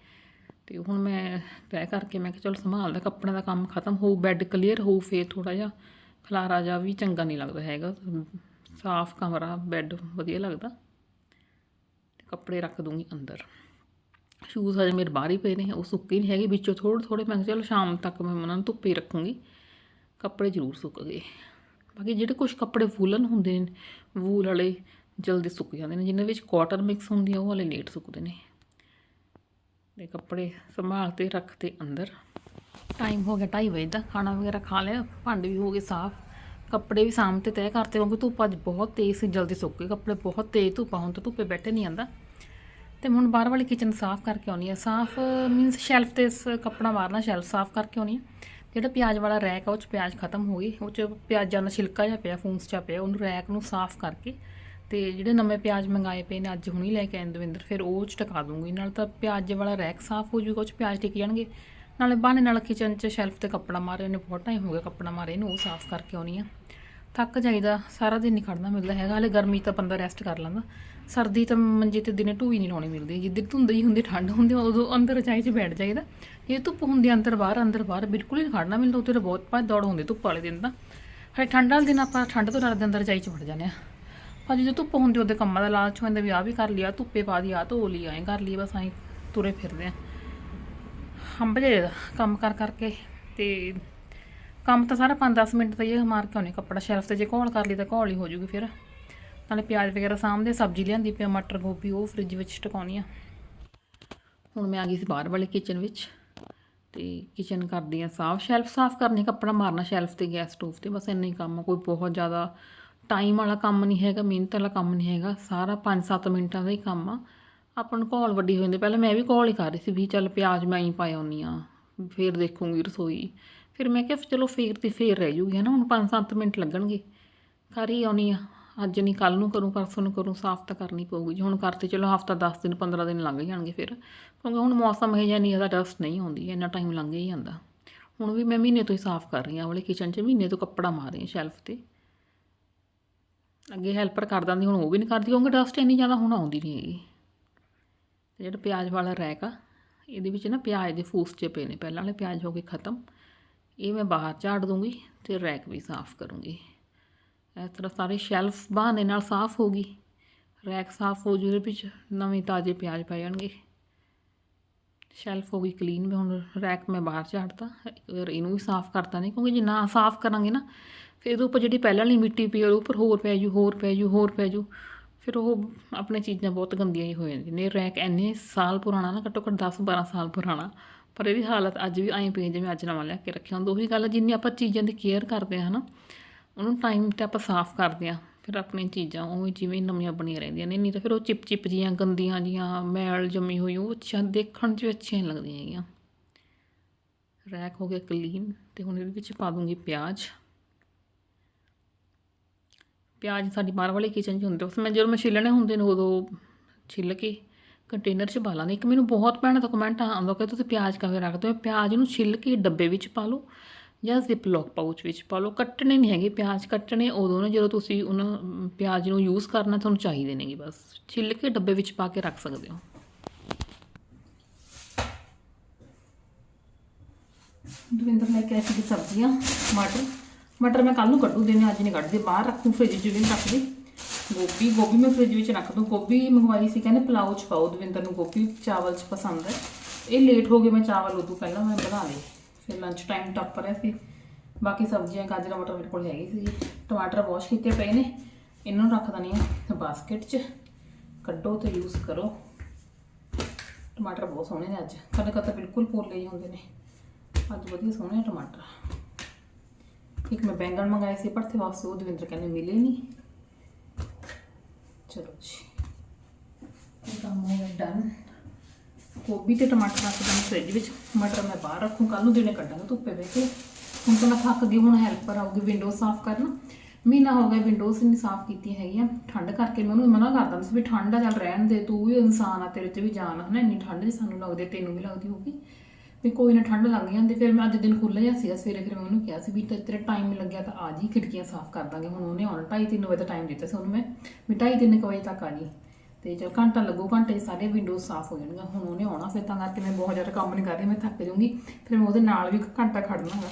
ਤੇ ਹੁਣ ਮੈਂ, ਤੈਅ ਕਰਕੇ ਮੈਂ ਕਿਹਾ ਚਲੋ ਸੰਭਾਲਦਾ ਕੱਪੜਿਆਂ ਦਾ ਕੰਮ ਖਤਮ ਹੋਊ ਬੈੱਡ ਕਲੀਅਰ ਹੋਊ ਫੇਰ ਥੋੜਾ ਜਿਹਾ। ਖਲਾਰਾ ਜਾ ਵੀ ਚੰਗਾ ਨਹੀਂ ਲੱਗਦਾ ਹੈਗਾ। ਸਾਫ਼ ਕਮਰਾ ਬੈੱਡ ਵਧੀਆ ਲੱਗਦਾ। ਤੇ ਕੱਪੜੇ ਰੱਖ ਦੂੰਗੀ ਅੰਦਰ। ਸ਼ੂਜ਼ ਹਜੇ ਮੇਰੇ ਬਾਹਰ ਹੀ ਪਏ ਨੇ, ਉਹ ਸੁੱਕੇ ਨਹੀਂ ਹੈਗੇ, ਵਿੱਚੋਂ ਥੋੜ੍ਹੇ ਥੋੜ੍ਹੇ, ਮੈਂ ਕਿਹਾ ਚਲੋ ਸ਼ਾਮ ਤੱਕ ਮੈਂ ਉਹਨਾਂ ਨੂੰ ਧੁੱਪੇ ਰੱਖੂੰਗੀ। ਕੱਪੜੇ ਜ਼ਰੂਰ ਸੁੱਕ ਗਏ। ਬਾਕੀ ਜਿਹੜੇ ਕੁਝ ਕੱਪੜੇ ਵੂਲਨ ਹੁੰਦੇ ਨੇ, ਵੂਲ ਵਾਲੇ ਜਲਦੀ ਸੁੱਕ ਜਾਂਦੇ ਨੇ ਜਿਨ੍ਹਾਂ ਵਿੱਚ ਕਾਟਨ ਮਿਕਸ ਹੁੰਦੀ ਆ, ਉਹ ਵਾਲੇ ਲੇਟ ਸੁੱਕਦੇ ਨੇ। ਤੇ ਕੱਪੜੇ ਸੰਭਾਲ ਤੇ ਰੱਖਤੇ ਅੰਦਰ। ਟਾਈਮ ਹੋ ਗਿਆ 2:30 ਵਜੇ ਦਾ, ਖਾਣਾ ਵਗੈਰਾ ਖਾ ਲਿਆ, ਭਾਂਡੇ ਵੀ ਹੋ ਗਏ ਸਾਫ਼। ਕੱਪੜੇ ਵੀ ਸਾਂਭ ਤੇ ਤੈਅ ਕਰਤੇ ਕਿਉਂਕਿ ਧੁੱਪ ਅੱਜ ਬਹੁਤ ਤੇਜ਼ ਸੀ, ਜਲਦੀ ਸੁੱਕ ਗਏ। ਕੱਪੜੇ ਬਹੁਤ ਤੇਜ਼ ਧੁੱਪਾ ਹੁਣ ਤਾਂ ਧੁੱਪੇ ਬੈਠੇ ਨਹੀਂ ਆਂਦਾ ਤੇ ਹੁਣ ਬਾਹਰ ਵਾਲੀ ਕਿਚਨ ਸਾਫ਼ ਕਰਕੇ ਆਉਣੀ ਆ। ਸਾਫ਼ ਮੀਨਸ ਸ਼ੈਲਫ ਤੇ ਸ- ਕੱਪੜਾ ਮਾਰਨਾ ਸ਼ੈਲਫ ਸਾਫ਼ ਕਰਕੇ ਆਉਣੀ ਆ। ਜਿਹੜਾ ਪਿਆਜ਼ ਵਾਲਾ ਰੈਕ ਆ, ਉਹ ਚ ਪਿਆਜ਼ ਖਤਮ ਹੋ ਗਈ। ਉਹ ਚ ਪਿਆਜ਼ਾਂ ਦਾ ਛਿਲਕਾ ਜਿਹਾ ਪਿਆ, ਫੂੰਸ ਜਿਹਾ ਪਿਆ, ਉਹਨੂੰ ਰੈਕ ਨੂੰ ਸਾਫ਼ ਕਰਕੇ ਤੇ ਜਿਹੜੇ ਨਵੇਂ ਪਿਆਜ਼ ਮੰਗਾਏ ਪਏ ਨੇ, ਅੱਜ ਹੁਣੀ ਲੈ ਕੇ ਆਏ ਦਵਿੰਦਰ, ਫਿਰ ਉਹ ਚ ਟਕਾ ਦੂੰਗੀ। ਨਾਲ ਤਾਂ ਪਿਆਜ਼ ਵਾਲਾ ਰੈਕ ਸਾਫ਼ ਹੋ ਜੂਗਾ ਉਹ ਚ ਪਿਆਜ਼ ਟਿਕ ਜਾਣਗੇ। ਨਾਲੇ ਬਹਾਨੇ ਨਾਲ ਕਿਚਨ 'ਚ ਸ਼ੈਲਫ ਤੇ ਕੱਪੜਾ ਮਾਰੇ ਨੇ, ਬਹੁਤ ਟਾਈਮ ਹੋ ਗਿਆ ਕੱਪੜਾ ਮਾਰੇ ਇਹਨੂੰ ਉਹ ਸਾਫ਼ ਕਰਕੇ ਆਉਣੀ ਆ। ਥੱਕ ਜਾਈਦਾ, ਸਾਰਾ ਦਿਨ ਨਹੀਂ ਖੜਨਾ ਮਿਲਦਾ ਹੈਗਾ, ਹਲੇ ਗਰਮੀ ਤਾਂ ਬੰਦਾ ਰੈਸਟ ਕਰ ਲੈਂਦਾ। ਸਰਦੀ ਤਾਂ ਮੰਜੇ ਤੇ ਦਿਨੇ ਢੂਈ ਨਹੀਂ ਲਾਉਣੀ ਮਿਲਦੀ ਜਿੱਦਣ ਧੁੰਦ ਹੀ ਹੁੰਦੀ, ਠੰਡ ਹੁੰਦੀ, ਉਦੋਂ ਅੰਦਰ ਰਜਾਈ 'ਚ ਬੈਠ ਜਾਈਦਾ। ਇਹ ਧੁੱਪ ਹੁੰਦੀ ਅੰਦਰ ਬਾਹਰ ਅੰਦਰ ਬਾਹਰ, ਬਿਲਕੁਲ ਹੀ ਨਹੀਂ ਖੜਨਾ ਮਿਲਦਾ, ਉੱਥੇ ਬਹੁਤ ਭੱਜ ਦੌੜ ਹੁੰਦੀ ਧੁੱਪ ਵਾਲੇ ਦਿਨ ਤਾਂ। ਹਲੇ ਠੰਡ ਵਾਲੇ ਦਿਨ ਆਪਾਂ ਠੰਡ ਤੋਂ ਡਰਦੇ ਅੰਦਰ ਰਜਾਈ 'ਚ ਵੜ ਜਾਂਦੇ ਆ ਪਰ ਜਦੋਂ ਧੁੱਪ ਹੁੰਦੀ, ਉਹਦੇ ਕੰਮਾਂ ਦਾ ਲਾਲਚ ਹੋ ਵੀ ਆਹ ਵੀ ਕਰ ਲਿਆ ਧੁੱਪੇ ਪਾ ਦੀ ਆ ਧੋ ਲਈ ਆਏ ਕਰ ਲਈ, ਬਸ ਐਂ ਤੁਰੇ ਫਿਰਦੇ ਆ। ਹੰਬ ਜਾਈਦਾ ਕੰਮ ਕਰ ਕਰਕੇ ਤੇ ਕੰਮ ਤਾਂ ਸਾਰਾ 5-10 ਮਿੰਟ ਦਾ ਇਹ ਮਾਰ ਕੇ ਆਉਣੇ ਕੱਪੜਾ ਸ਼ੈਲਫ ਤੇ ਜੇ ਘੋਲ ਕਰ ਲਈ ਤਾਂ ਘੋਲ ਹੀ ਹੋ ਜੂਗੀ ਫਿਰ। ਨਾਲੇ ਪਿਆਜ਼ ਵਗੈਰਾ ਸਾਹਮਣੇ ਸਬਜ਼ੀ ਲਿਆਂਦੀ ਪਿਆ ਮਟਰ ਗੋਭੀ ਉਹ ਫ੍ਰਿਜ ਵਿੱਚ ਟਿਕਾਉਣੀ ਆ। ਹੁਣ ਮੈਂ ਆ ਗਈ ਸੀ ਬਾਹਰ ਵਾਲੇ ਕਿਚਨ ਵਿੱਚ ਤੇ ਕਿਚਨ ਕਰਦੀ ਆ ਸਾਫ਼, ਸ਼ੈਲਫ ਸਾਫ਼ ਕਰਨੀ, ਕੱਪੜਾ ਮਾਰਨਾ ਸ਼ੈਲਫ ਤੇ, ਗੈਸ ਸਟੋਵ ਤੇ, ਬਸ ਇੰਨਾ ਹੀ ਕੰਮ ਕੋਈ ਬਹੁਤ ਜ਼ਿਆਦਾ ਟਾਈਮ ਵਾਲਾ ਕੰਮ ਨਹੀਂ ਹੈਗਾ, ਮਿਹਨਤ ਵਾਲਾ ਕੰਮ ਨਹੀਂ ਹੈਗਾ, ਸਾਰਾ 5-7 ਮਿੰਟਾਂ ਦਾ ਹੀ ਕੰਮ ਆ। ਆਪਾਂ ਨੂੰ ਘੋਲ ਵੱਡੀ ਹੋ ਜਾਂਦੀ ਪਹਿਲਾਂ ਮੈਂ ਵੀ ਘੋਲ ਹੀ ਕਰ ਰਹੀ ਸੀ ਵੀ ਚੱਲ ਪਿਆਜ਼ ਮੈਂ ਹੀ ਪਾ ਆਉਂਦੀ ਆ, ਫਿਰ ਦੇਖੂੰਗੀ ਰਸੋਈ। ਫਿਰ ਮੈਂ ਕਿਹਾ ਚਲੋ ਫੇਰ ਤੇ ਫੇਰ ਰਹਿ ਜੂਗੀ ਨਾ ਹੁਣ 5-7 ਮਿੰਟ ਲੱਗਣਗੇ। ਕਰ ਹੀ ਆਉਣੀ ਆ। ਅੱਜ ਨਹੀਂ ਕੱਲ ਨੂੰ ਕਰੂੰ, ਪਰਸੋਂ ਨੂੰ ਕਰੂੰ, ਸਾਫ਼ ਤਾਂ ਕਰਨੀ ਪਊਗੀ ਜੇ। ਹੁਣ ਕਰਤੇ ਚਲੋ ਹਫਤਾ 10 ਦਿਨ 15 ਦਿਨ ਲੰਘ ਜਾਣਗੇ ਫਿਰ। ਕਿਉਂਕਿ ਹੁਣ ਮੌਸਮ ਇਹ ਜਿਹਾ ਨਹੀਂ ਇਹਦਾ ਡਸਟ ਨਹੀਂ ਹੁੰਦੀ ਇੰਨਾ ਟਾਈਮ ਲੰਘ ਹੀ ਜਾਂਦਾ। ਹੁਣ ਵੀ ਮੈਂ ਮਹੀਨੇ ਤੋਂ ਹੀ ਸਾਫ਼ ਕਰ ਰਹੀ ਹਾਂ ਵਾਲੇ ਕਿਚਨ 'ਚ ਮਹੀਨੇ ਤੋਂ ਕੱਪੜਾ ਮਾਰ ਰਹੀ ਹਾਂ ਸ਼ੈਲਫ ਤੇ। ਅੱਗੇ ਹੈਲਪਰ ਕਰ ਦਿੰਦੀ, ਹੁਣ ਉਹ ਵੀ ਨਹੀਂ ਕਰਦੀ, ਕਿਉਂਕਿ ਡਸਟ ਇੰਨੀ ਜ਼ਿਆਦਾ ਹੁਣ ਆਉਂਦੀ ਨਹੀਂ ਹੈਗੀ। ਤੇ ਜਿਹੜਾ ਪਿਆਜ਼ ਵਾਲਾ ਰੈਕ ਆ, ਇਹਦੇ ਵਿੱਚ ਨਾ ਪਿਆਜ਼ ਦੇ ਫੂਸ 'ਚ ਪਏ ਨੇ, ਪਹਿਲਾਂ ਵਾਲੇ ਪਿਆਜ਼ ਹੋ ਗਏ ਖਤਮ। ਇਹ ਮੈਂ ਬਾਹਰ ਝਾੜ ਦੂੰਗੀ ਤੇ ਰੈਕ ਵੀ ਸਾਫ਼ ਕਰੂੰਗੀ। ਇਸ ਤਰ੍ਹਾਂ ਸਾਰੇ ਸ਼ੈਲਫ ਬਹਾਨੇ ਨਾਲ ਸਾਫ਼ ਹੋ ਗਈ। ਰੈਕ ਸਾਫ਼ ਹੋ ਜੂ, ਇਹਦੇ ਵਿੱਚ ਨਵੇਂ ਤਾਜ਼ੇ ਪਿਆਜ਼ ਪੈ ਜਾਣਗੇ। ਸ਼ੈਲਫ ਹੋ ਗਈ ਕਲੀਨ ਮੈਂ ਹੁਣ ਰੈਕ ਮੈਂ ਬਾਹਰ ਝਾੜਤਾ। ਇਹਨੂੰ ਵੀ ਸਾਫ਼ ਕਰਤਾ ਨਹੀਂ ਕਿਉਂਕਿ ਜੇ ਨਾ ਸਾਫ਼ ਕਰਾਂਗੇ ਨਾ ਫਿਰ ਇਹਦੇ ਉੱਪਰ ਜਿਹੜੀ ਪਹਿਲਾਂ ਵਾਲੀ ਮਿੱਟੀ ਪਈ ਉਹਦੇ ਉੱਪਰ ਹੋਰ ਪੈ ਜੂ ਹੋਰ ਪੈ ਜੂ ਹੋਰ ਪੈ ਜੂ ਫਿਰ ਉਹ ਆਪਣੇ ਚੀਜ਼ਾਂ ਬਹੁਤ ਗੰਦੀਆਂ ਹੀ ਹੋ ਜਾਂਦੀਆਂ ਨੇ। ਰੈਕ ਇੰਨੇ ਸਾਲ ਪੁਰਾਣਾ ਨਾ ਘੱਟੋ ਘੱਟ 10 12 ਸਾਲ ਪੁਰਾਣਾ। ਪਰ ਇਹਦੀ ਹਾਲਤ ਅੱਜ ਵੀ ਐਂ ਪਈ ਹੈ ਜਿਵੇਂ ਅੱਜ ਨਵਾਂ ਲੈ ਕੇ ਰੱਖਿਆ। ਹੁੰਦਾ ਉਹੀ ਗੱਲ ਹੈ, ਜਿੰਨੀ ਆਪਾਂ ਚੀਜ਼ਾਂ ਦੀ ਕੇਅਰ ਕਰਦੇ ਹਾਂ ਨਾ ਉਹਨੂੰ ਟਾਈਮ ਤੇ ਆਪਾਂ ਸਾਫ਼ ਕਰਦੇ ਹਾਂ ਫਿਰ ਆਪਣੀਆਂ ਚੀਜ਼ਾਂ ਉਹ ਜਿਵੇਂ ਨਵੀਆਂ ਬਣੀਆਂ ਰਹਿੰਦੀਆਂ ਨੇ। ਨਹੀਂ ਤਾਂ ਫਿਰ ਉਹ ਚਿਪ ਚਿਪ ਜੀਆਂ ਗੰਦੀਆਂ ਜੀਆਂ ਮੈਲ ਜੰਮੀ ਹੋਈ ਉਹ ਅੱਛਾ ਦੇਖਣ 'ਚ ਵੀ ਅੱਛੀਆਂ ਨਹੀਂ ਲੱਗਦੀਆਂ ਹੈਗੀਆਂ। ਰੈਕ ਹੋ ਗਿਆ ਕਲੀਨ ਤੇ ਹੁਣ ਇਹਦੇ ਵਿੱਚ ਪਾ ਦੂੰਗੀ ਪਿਆਜ਼। ਪਿਆਜ਼ ਸਾਡੀ ਬਾਹਰ ਵਾਲੇ ਕਿਚਨ 'ਚ ਹੁੰਦੇ ਉਸ ਮੈਂ ਜਦੋਂ ਮੈਂ ਛਿੱਲਣੇ ਹੁੰਦੇ ਨੇ ਉਦੋਂ ਛਿੱਲ ਕੇ ਕੰਟੇਨਰ 'ਚ ਪਾ ਲਾਂਗੀ ਇੱਕ ਮੈਨੂੰ ਬਹੁਤ ਭੈਣਾਂ ਦਾ ਕਮੈਂਟ ਆਉਂਦਾ ਕਿ ਤੁਸੀਂ ਪਿਆਜ਼ ਕਿਵੇਂ ਰੱਖਦੇ ਹੋ? ਪਿਆਜ਼ ਨੂੰ ਛਿੱਲ ਕੇ ਡੱਬੇ ਵਿੱਚ ਪਾ ਲਓ ਜਾਂ ਜ਼ਿਪ ਲੌਕ ਪਾਊਚ ਵਿੱਚ ਪਾ ਲਓ। ਕੱਟਣੇ ਨਹੀਂ ਹੈਗੇ ਪਿਆਜ਼, ਕੱਟਣੇ ਉਦੋਂ ਨੇ ਜਦੋਂ ਤੁਸੀਂ ਉਹਨਾਂ ਪਿਆਜ਼ ਨੂੰ ਯੂਜ਼ ਕਰਨਾ ਤੁਹਾਨੂੰ ਚਾਹੀਦੇ ਨੇਗੇ ਬਸ। ਛਿੱਲ ਕੇ ਡੱਬੇ ਵਿੱਚ ਪਾ ਕੇ ਰੱਖ ਸਕਦੇ ਹੋ। ਦਵਿੰਦਰ ਲੈ ਕੇ ਆਈ ਸੀ ਸਬਜ਼ੀਆਂ ਟਮਾਟਰ ਮਟਰ ਮੈਂ ਕੱਲ ਨੂੰ ਕੱਢੂ ਦੇਣੇ ਅੱਜ ਨਹੀਂ ਕੱਢਦੇ, ਬਾਹਰ ਰੱਖੂ ਫ੍ਰਿਜ 'ਚ ਵੀ ਨਹੀਂ ਰੱਖਦੀ ਗੋਭੀ ਗੋਭੀ ਮੈਂ ਫ੍ਰਿਜ ਵਿੱਚ ਰੱਖ ਦੂੰ। ਗੋਭੀ ਮੰਗਵਾਈ ਸੀ, ਕਹਿੰਦੇ ਪਲਾਓ 'ਚ ਪਾਓ, ਦਵਿੰਦਰ ਨੂੰ ਗੋਭੀ, ਚਾਵਲ 'ਚ ਪਸੰਦ ਹੈ। ਇਹ ਲੇਟ ਹੋ ਗਏ, ਮੈਂ ਚਾਵਲ ਉਦੋਂ ਪਹਿਲਾਂ ਮੈਂ ਬਣਾ ਲਏ। ਫਿਰ ਲੰਚ ਟਾਈਮ ਟੱਪ ਰਿਹਾ ਸੀ। ਬਾਕੀ ਸਬਜ਼ੀਆਂ, ਗਾਜਰਾਂ, ਮਟਰ ਮੇਰੇ ਕੋਲ ਹੈਗੀ ਸੀ। ਟਮਾਟਰ ਵਾਸ਼ ਕੀਤੇ ਪਏ ਨੇ। ਇਹਨਾਂ ਨੂੰ ਰੱਖ ਦਨੀ ਆ ਬਾਸਕਟ 'ਚ। ਕੱਢੋ ਤੇ ਯੂਜ਼ ਕਰੋ। ਟਮਾਟਰ ਬਹੁਤ ਸੋਹਣੇ ਨੇ ਅੱਜ। ਕਦੇ ਕਦੇ ਬਿਲਕੁਲ ਪੋਲੇ ਜਿਹੇ ਹੁੰਦੇ ਨੇ। ਅੱਜ ਵਧੀਆ ਸੋਹਣੇ ਆ ਟਮਾਟਰ। ਇੱਕ ਮੈਂ ਬੈਂਗਣ ਮੰਗਾਏ ਸੀ ਭਰਥੇ ਵਾਸਤੇ ਉਹ ਦਵਿੰਦਰ ਕਹਿੰਦੇ ਮਿਲੇ ਨਹੀਂ ਚਲੋ ਜੀ। ਇਹ ਕੰਮ ਹੋ ਗਿਆ ਡਨ ਗੋਭੀ ਤੇ ਟਮਾਟਰ ਰੱਖ ਦਾਂ ਫ੍ਰਿਜ ਵਿੱਚ, ਮਟਰ ਮੈਂ ਬਾਹਰ ਰੱਖੂ ਕੱਲ ਨੂੰ ਦਿਨੇ ਕੱਢਾਂਗੇ ਧੁੱਪੇ ਬਹਿ ਕੇ। ਹੁਣ ਤਾਂ ਮੈਂ ਥੱਕ ਗਈ, ਹੁਣ ਹੈਲਪਰ ਆਊਗੀ ਵਿੰਡੋ ਸਾਫ਼ ਕਰਨ। ਮਹੀਨਾ ਹੋ ਗਿਆ ਵਿੰਡੋਜ਼ ਨਹੀਂ ਸਾਫ਼ ਕੀਤੀਆਂ ਹੈਗੀਆਂ, ਠੰਡ ਕਰਕੇ ਮੈਂ ਉਹਨੂੰ ਮਨਾ ਕਰਦਾ ਸੀ ਵੀ ਠੰਡ ਆ ਚੱਲ ਰਹਿਣ ਦੇ, ਤੂੰ ਵੀ ਇਨਸਾਨ ਆ, ਤੇਰੇ 'ਤੇ ਵੀ ਜਾਨ ਹੈ ਨਾ ਇੰਨੀ ਠੰਡ ਜੀ ਸਾਨੂੰ ਲੱਗਦੀ, ਤੈਨੂੰ ਵੀ ਲੱਗਦੀ ਹੋਊਗੀ। ਵੀ ਕੋਈ ਨਾ ਠੰਡ ਲੱਗ ਜਾਂਦੀ, ਫਿਰ ਮੈਂ ਅੱਜ ਦਿਨ ਖੁੱਲ੍ਹਾ ਜਿਹਾ ਸੀਗਾ, ਸਵੇਰੇ ਫਿਰ ਮੈਂ ਉਹਨੂੰ ਕਿਹਾ ਸੀ ਵੀ ਤੇ ਤੇਰਾ ਟਾਈਮ ਲੱਗਿਆ ਤਾਂ ਆ ਜੀ ਖਿੜਕੀਆਂ ਸਾਫ਼ ਕਰ ਦਾਂਗੇ। ਹੁਣ ਉਹਨੇ ਆਉਣਾ ਢਾਈ ਤਿੰਨ ਵਜੇ ਦਾ ਟਾਈਮ ਦਿੱਤਾ ਸੀ ਉਹਨੂੰ ਮੈਂ, ਵੀ ਢਾਈ ਤਿੰਨ ਕੁ ਵਜੇ ਤੱਕ ਆ ਜੀ ਤੇ ਚਲ ਘੰਟਾ ਲੱਗੂ, ਘੰਟੇ 'ਚ ਸਾਰੇ ਵਿੰਡੋਜ਼ ਸਾਫ਼ ਹੋ ਜਾਣਗੀਆਂ ਹੁਣ ਉਹਨੇ ਆਉਣਾ, ਫਿਰ ਤਾਂ ਕਰਕੇ ਮੈਂ ਬਹੁਤ ਜ਼ਿਆਦਾ ਕੰਮ ਨਹੀਂ ਕਰ ਰਹੀ, ਮੈਂ ਥੱਕ ਜਾਊਂਗੀ। ਫਿਰ ਮੈਂ ਉਹਦੇ ਨਾਲ ਵੀ ਇੱਕ ਘੰਟਾ ਖੜਨਾ ਹੈਗਾ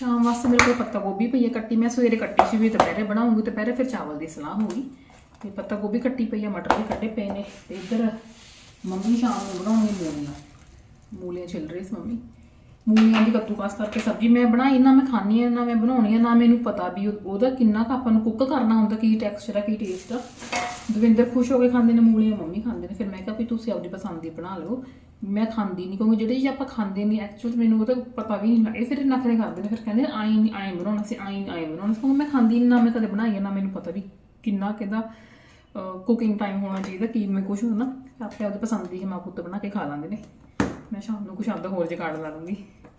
ਸ਼ਾਮ ਵਾਸਤੇ ਮੇਰੇ ਕੋਲ ਪੱਤਾ ਗੋਭੀ ਪਈ ਹੈ ਕੱਟੀ, ਮੈਂ ਸਵੇਰੇ ਕੱਟੀ ਸੀ, ਵੀ ਦੁਪਹਿਰੇ ਬਣਾਉਂਗੀ, ਦੁਪਹਿਰੇ ਫਿਰ ਚਾਵਲ ਦੀ ਸਲਾਹ ਹੋਊਗੀ ਤੇ ਪੱਤਾ ਗੋਭੀ ਕੱਟੀ ਪਈ ਹੈ ਮਟਰ ਵੀ ਕੱਢੇ ਪਏ ਨੇ, ਤੇ ਇੱਧਰ ਮੰਮੀ ਸ਼ਾਮ ਨੂੰ ਬਣਾਉਣਗੇ ਮੂਲੀਆਂ। ਮੂਲੀਆਂ ਛਿਲ ਰਹੀ ਸੀ ਮੰਮੀ। ਮੂਲੀਆਂ ਦੀ ਕੱਦੂਕਸ ਕਰਕੇ ਸਬਜ਼ੀ ਮੈਂ ਬਣਾਈ, ਨਾ ਮੈਂ ਖਾਣੀ ਆ, ਨਾ ਮੈਂ ਬਣਾਉਣੀ ਆ, ਨਾ ਮੈਨੂੰ ਪਤਾ ਵੀ ਉਹਦਾ ਕਿੰਨਾ ਕੁ ਆਪਾਂ ਨੂੰ ਕੁੱਕ ਕਰਨਾ ਹੁੰਦਾ, ਕੀ ਟੈਕਸਚਰ ਆ, ਕੀ ਟੇਸਟ ਆ। ਦਵਿੰਦਰ ਖੁਸ਼ ਹੋ ਕੇ ਖਾਂਦੇ ਨੇ ਮੂਲੀਆਂ, ਮੰਮੀ ਖਾਂਦੇ ਨੇ। ਫਿਰ ਮੈਂ ਕਿਹਾ ਵੀ ਤੁਸੀਂ ਆਪਣੀ ਪਸੰਦ ਦੀ ਬਣਾ ਲਓ। ਮੈਂ ਖਾਂਦੀ ਨਹੀਂ ਕਿਉਂਕਿ ਜਿਹੜੇ ਜੀ ਆਪਾਂ ਖਾਂਦੇ ਨਹੀਂ ਐਕਚੁਅਲ ਮੈਨੂੰ ਉਹ ਤਾਂ ਪਤਾ ਵੀ ਨਹੀਂ ਇਹ ਫਿਰ ਨਖਰੇ ਕਰਦੇ ਨੇ ਫਿਰ ਕਹਿੰਦੇ ਆਈ ਨਹੀਂ ਆਈ ਬਣਾਉਣਾ ਸੀ ਆਈ ਆਈ ਬਣਾਉਣਾ। ਸੀ ਕਿਉਂਕਿ ਮੈਂ ਖਾਂਦੀ ਨਹੀਂ ਨਾ ਮੈਂ ਕਦੇ ਬਣਾਈ ਆ, ਨਾ ਮੈਨੂੰ ਪਤਾ ਵੀ ਕਿੰਨਾ ਕਿਹਦਾ ਕੁਕਿੰਗ ਟਾਈਮ ਹੋਣਾ ਚਾਹੀਦਾ ਕੀ ਮੈਂ ਕੁਝ ਹੁੰਦਾ ਆਪੇ ਆਪਦੀ ਪਸੰਦ ਦੀ ਮਾਂ ਪੁੱਤ ਬਣਾ ਕੇ ਖਾ ਲਾਂਦੇ ਨੇ। ਮੈਂ ਸ਼ਾਮ ਨੂੰ ਕੁਛ ਆਪਦਾ ਹੋਰ ਜਗਾੜ ਲਾ ਲੂੰਗੀ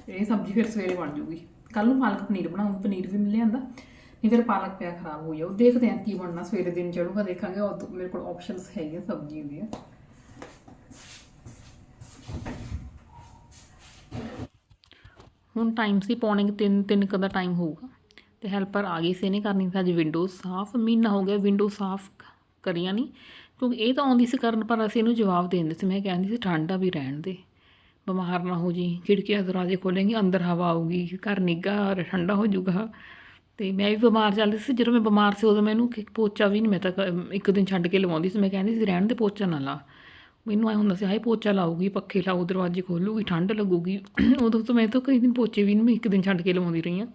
ਇਹ ਸਬਜ਼ੀ ਫਿਰ ਸਵੇਰੇ ਬਣ ਜੂਗੀ। ਕੱਲ ਨੂੰ ਪਾਲਕ ਪਨੀਰ ਬਣਾਉਂਗੀ ਪਨੀਰ ਵੀ ਮਿਲ ਲਿਆਂਦਾ ਨਹੀਂ ਫਿਰ ਪਾਲਕ ਪਿਆ ਖਰਾਬ ਹੋ ਜਾਊ ਦੇਖਦੇ ਹਾਂ ਕੀ ਬਣਨਾ ਸਵੇਰੇ ਦਿਨ ਚੜੂਗਾ ਦੇਖਾਂਗੇ ਉਹ ਮੇਰੇ ਕੋਲ ਆਪਸ਼ਨਸ ਹੈਗੀਆਂ ਸਬਜ਼ੀ ਦੀਆਂ। ਹੁਣ ਟਾਈਮ ਸੀ ਪੌਣੇ 3 3 ਕਦਾ ਟਾਈਮ ਹੋਊਗਾ। ਤੇ ਹੈਲਪਰ ਆ ਗਈ ਸੀ ਇਹਨੇ ਕਰਨੀ ਸੀ ਅੱਜ ਵਿੰਡੋ ਸਾਫ਼। ਮਹੀਨਾ ਹੋ ਗਿਆ ਵਿੰਡੋ ਸਾਫ਼ ਕਰੀਆਂ ਨਹੀਂ ਕਿਉਂਕਿ ਇਹ ਤਾਂ ਆਉਂਦੀ ਸੀ ਕਰਨ, ਪਰ ਅਸੀਂ ਇਹਨੂੰ ਜਵਾਬ ਦੇ ਦਿੰਦੇ ਸੀ। ਮੈਂ ਕਹਿੰਦੀ ਸੀ, ਠੰਡ ਆ ਵੀ ਰਹਿਣ ਦੇ। ਬਿਮਾਰ ਨਾ ਹੋ ਜੀ। ਖਿੜਕੀਆਂ, ਦਰਵਾਜ਼ੇ ਖੋਲੇਂਗੇ ਅੰਦਰ ਹਵਾ ਆਊਗੀ, ਘਰ ਨਿੱਘਾ, ਠੰਡਾ ਹੋ ਜਾਊਗਾ। ਤੇ ਮੈਂ ਵੀ ਬਿਮਾਰ ਚੱਲਦੀ ਸੀ। ਜਦੋਂ ਮੈਂ ਬਿਮਾਰ ਸੀ, ਉਦੋਂ ਮੈਨੂੰ ਪੋਚਾ ਵੀ ਨਹੀਂ ਮੈਂ ਤਾਂ ਕ- ਇੱਕ ਦਿਨ ਛੱਡ ਕੇ ਲਵਾਉਂਦੀ ਸੀ। ਮੈਂ ਕਹਿੰਦੀ ਸੀ, ਰਹਿਣ ਦੇ, ਪੋਚਾ ਨਾ ਲਾ। ਮੈਨੂੰ ਐ ਹੁੰਦਾ ਸੀ, ਹਾਏ ਪੋਚਾ ਲਾਊਗੀ, ਪੱਖੇ ਲਾਊ, ਦਰਵਾਜ਼ੇ ਖੋਲੂਗੀ, ਠੰਡ ਲੱਗੂਗੀ। <clears throat> ਉਦੋਂ ਤੋਂ ਮੈਂ ਤਾਂ ਕਈ ਦਿਨ ਪੋਚੇ ਵੀ ਨਹੀਂ ਮੈਂ ਇੱਕ ਦਿਨ ਛੱਡ ਕੇ ਲਵਾਉਂਦੀ ਰਹੀ ਹਾਂ।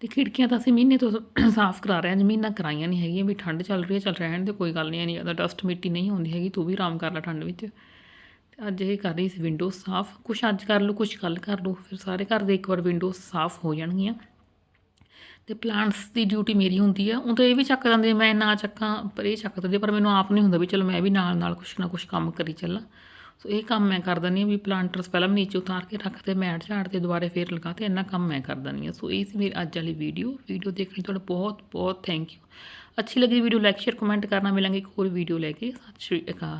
ਤੇ ਖਿੜਕੀਆਂ ਤਾਂ ਅਸੀਂ ਮਹੀਨੇ ਤੋਂ <clears throat> ਸਾਫ਼ ਕਰਾ ਰਹੇ ਹਾਂ ਮਹੀਨਾ ਕਰਾਈਆਂ ਨਹੀਂ ਹੈਗੀਆਂ, ਵੀ ਠੰਡ ਚੱਲ ਰਹੀ ਹੈ, ਚੱਲ ਰਹਿਣ ਦੇ ਕੋਈ ਗੱਲ ਨਹੀਂ ਨਹੀਂ ਜ਼ਿਆਦਾ ਡਸਟ ਮਿੱਟੀ ਨਹੀਂ ਹੁੰਦੀ ਹੈਗੀ, ਤੂੰ ਵੀ ਆਰਾਮ ਕਰ ਲੈ ਠੰਡ ਵਿੱਚ। ਤੇ ਅੱਜ ਇਹ ਕਰ ਰਹੀ ਸੀ ਵਿੰਡੋ ਸਾਫ਼, ਕੁਛ ਅੱਜ ਕਰ ਲਓ, ਕੁਛ ਕੱਲ ਕਰ ਲਓ, ਫਿਰ ਸਾਰੇ ਘਰ ਦੇ ਇੱਕ ਵਾਰ ਵਿੰਡੋ ਸਾਫ਼ ਹੋ ਜਾਣਗੀਆਂ। ਤੇ ਪਲਾਂਟਸ ਦੀ ਡਿਊਟੀ ਮੇਰੀ ਹੁੰਦੀ ਆ ਉਹ ਤਾਂ ਇਹ ਵੀ ਚੱਕ ਜਾਂਦੇ, ਮੈਂ ਨਾ ਚੱਕਾਂ, ਪਰ ਇਹ ਚੱਕ ਦਿੰਦੇ ਪਰ ਮੈਨੂੰ ਆਪ ਨਹੀਂ ਹੁੰਦਾ ਵੀ ਚਲੋ ਮੈਂ ਵੀ ਨਾਲ ਨਾਲ ਕੁਛ ਨਾ ਕੁਛ ਕੰਮ ਕਰੀ ਚੱਲਾਂ। ਸੋ ਇਹ ਕੰਮ ਮੈਂ ਕਰ ਦਿੰਦੀ ਹਾਂ ਵੀ ਪਲਾਂਟਰਸ ਪਹਿਲਾਂ ਮੈਂ ਨੀਚੇ ਉਤਾਰ ਕੇ ਰੱਖ ਰੱਖਦੇ ਮੈਟ ਝਾੜ ਤੇ ਦੁਬਾਰੇ ਫੇਰ ਲਗਾ ਤੇ ਇੰਨਾ ਕੰਮ ਮੈਂ ਕਰ ਦਿੰਦੀ ਹਾਂ ਸੋ ਇਹ ਸੀ ਮੇਰੀ ਅੱਜ ਵਾਲੀ ਵੀਡੀਓ ਵੀਡੀਓ ਦੇਖਣ ਲਈ ਤੁਹਾਡਾ ਬਹੁਤ ਬਹੁਤ ਥੈਂਕ ਯੂ ਅੱਛੀ ਲੱਗੀ ਵੀਡੀਓ ਲਾਈਕ ਸ਼ੇਅਰ ਕਮੈਂਟ ਕਰਨਾ, ਮਿਲਾਂਗੇ ਇੱਕ ਹੋਰ ਵੀਡੀਓ ਲੈ ਕੇ। ਸਤਿ ਸ਼੍ਰੀ ਅਕਾਲ।